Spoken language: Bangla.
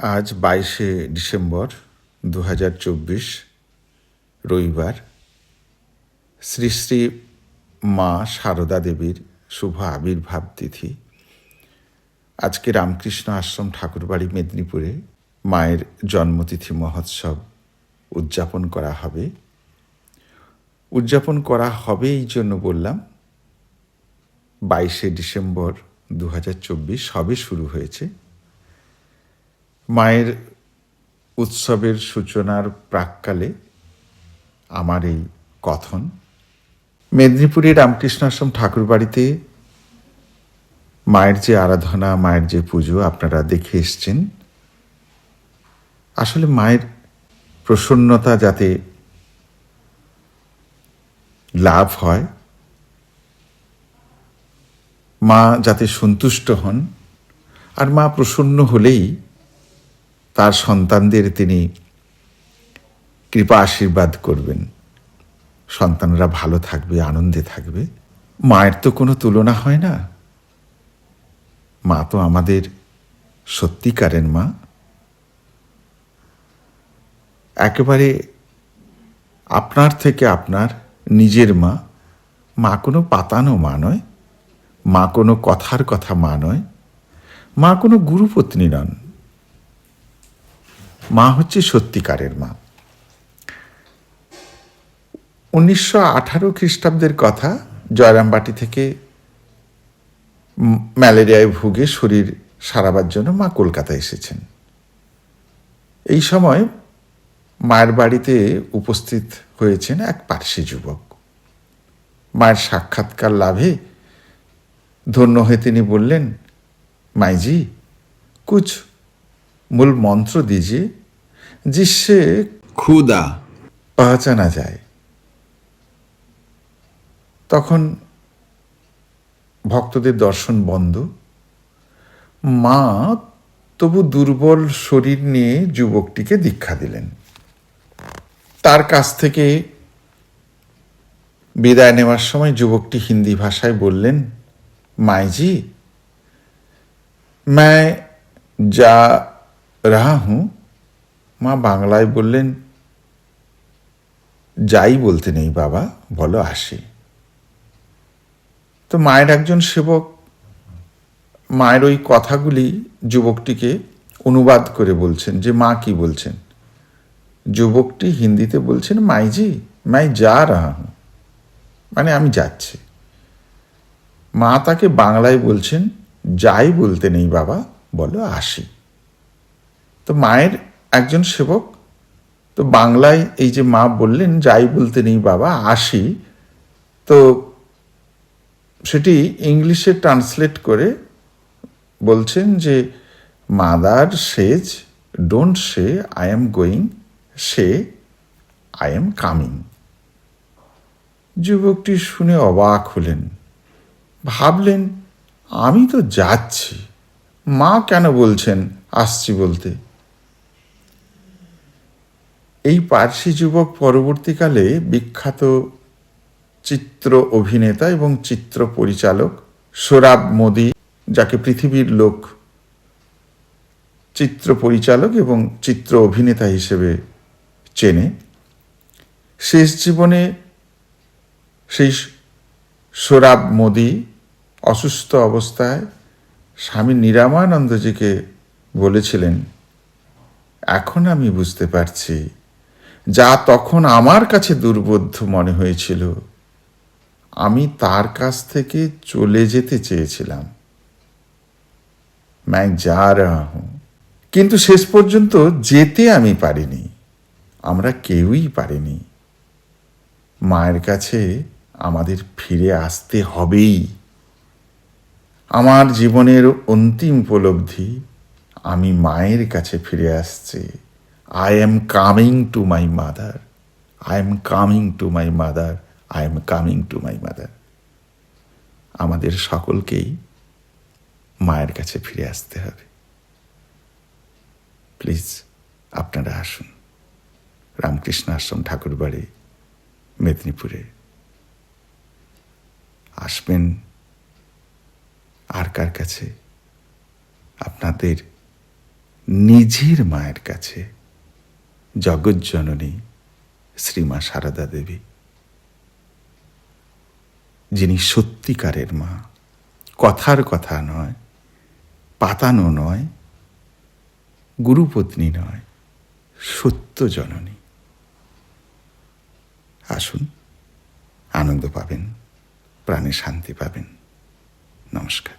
আজ বাইশে ডিসেম্বর দু চব্বিশ, রবিবার। শ্রী শ্রী মা সারদা দেবীর শুভ আবির্ভাব তিথি। আজকে রামকৃষ্ণ আশ্রম ঠাকুরবাড়ি মেদিনীপুরে মায়ের জন্মতিথি মহোৎসব উদযাপন করা হবে। উদযাপন করা হবে এই জন্য বললাম, বাইশে ডিসেম্বর দু হাজার চব্বিশ সবে শুরু হয়েছে। মায়ের উৎসবের সূচনার প্রাককালে আমার এই কথন মেদিনীপুরে রামকৃষ্ণ আশ্রম ঠাকুরবাড়িতে মায়ের যে আরাধনা, মায়ের যে পুজো আপনারা দেখে এসছেন। আসলে মায়ের প্রসন্নতা যাতে লাভ হয়, মা যাতে সন্তুষ্ট হন, আর মা প্রসন্ন হলেই তার সন্তানদের তিনি কৃপা আশীর্বাদ করবেন। সন্তানরা ভালো থাকবে, আনন্দে থাকবে। মায়ের তো কোনো তুলনা হয় না। মা তো আমাদের সত্যিকারের মা। একেবারে আপনার থেকে আপনার নিজের মা। মা কোনো পাতানো মা নয়। মা কোনো কথার কথা মা নয়। মা কোনো গুরুপত্নী নন। মা হচ্ছে সত্যিকারের মা। উনিশশো আঠারো খ্রিস্টাব্দের কথা জয়রামবাটি থেকে ম্যালেরিয়ায় ভুগে শরীর সারাবার জন্য মা কলকাতা এসেছেন। এই সময় মায়ের বাড়িতে উপস্থিত হয়েছেন এক পার্সি যুবক। মায়ের সাক্ষাৎকার লাভে ধন্য হয়ে তিনি বললেন, মাইজি, কুছ মূল মন্ত্র দিজিয়ে जिससे ক্ষুদা পহচানা যায় তখন ভক্তদের দর্শন বন্ধ মা তবু দুর্বল শরীর নিয়ে যুবকটিকে দীক্ষা দিলেন তার কাছ থেকে বিদায় নেওয়ার সময় যুবকটি হিন্দি ভাষায় বললেন মাইজি मैं जा রাহু মা বাংলায় বললেন, যাই বলতে নেই বাবা, বলো আসি। তো মায়ের একজন সেবক, মায়ের ওই কথাগুলি যুবকটিকে অনুবাদ করে বলছেন, যে মা কি বলছেন? যুবকটি হিন্দিতে বলছেন, মাইজি, মাই যা রাহু মানে আমি যাচ্ছি। মা তাকে বাংলায় বলছেন, যাই বলতে নেই বাবা, বলো আসি। তো মায়ের একজন সেবক, তো বাংলায় এই যে মা বললেন, যাই বলতে নেই বাবা, আসি। তো সেটি ইংলিশে ট্রান্সলেট করে বলছেন যে, mother says, don't say, I am going, say, I am coming. যুবকটি শুনে অবাক হলেন। ভাবলেন, আমি তো যাচ্ছি, মা কেন বলছেন আসছি বলতে? এই পার্সি যুবক পরবর্তীকালে বিখ্যাত চিত্র অভিনেতা এবং চিত্র পরিচালক সোরাব মোদি, যাকে পৃথিবীর লোক, চিত্র পরিচালক এবং চিত্র অভিনেতা হিসেবে চেনে। শেষ জীবনে সেই সোরাব মোদি অসুস্থ অবস্থায় স্বামী নিরামানন্দজিকে বলেছিলেন, এখন আমি বুঝতে পারছি যা তখন আমার কাছে দুর্বোধ্য মনে হয়েছিল। আমি তার কাছ থেকে চলে যেতে চেয়েছিলাম। ম্যাং যা রাহা হুঁ কিন্তু শেষ পর্যন্ত যেতে আমি পারিনি। আমরা কেউই পারিনি। মায়ের কাছে আমাদের ফিরে আসতে হবেই। আমার জীবনের অন্তিম উপলব্ধি আমি মায়ের কাছে ফিরে আসছি। I am coming to my mother I am coming to my mother I am coming to my mother আমাদের সকলকেই মায়ের কাছে ফিরে আসতে হবে। প্লিজ আপনারা আসুন। রামকৃষ্ণ আশ্রম ঠাকুরবাড়ি, মেদিনীপুরে। আসবেন আর কার কাছে? আপনাদের নিজের মায়ের কাছে। জগজ্জননী শ্রীমা সারদা দেবী। যিনি সত্যিকারের মা, কথার কথা নয়, পাতানো নয়, গুরুপত্নী নয় সত্য জননী আসুন, আনন্দ পাবেন, প্রাণে শান্তি পাবেন। নমস্কার।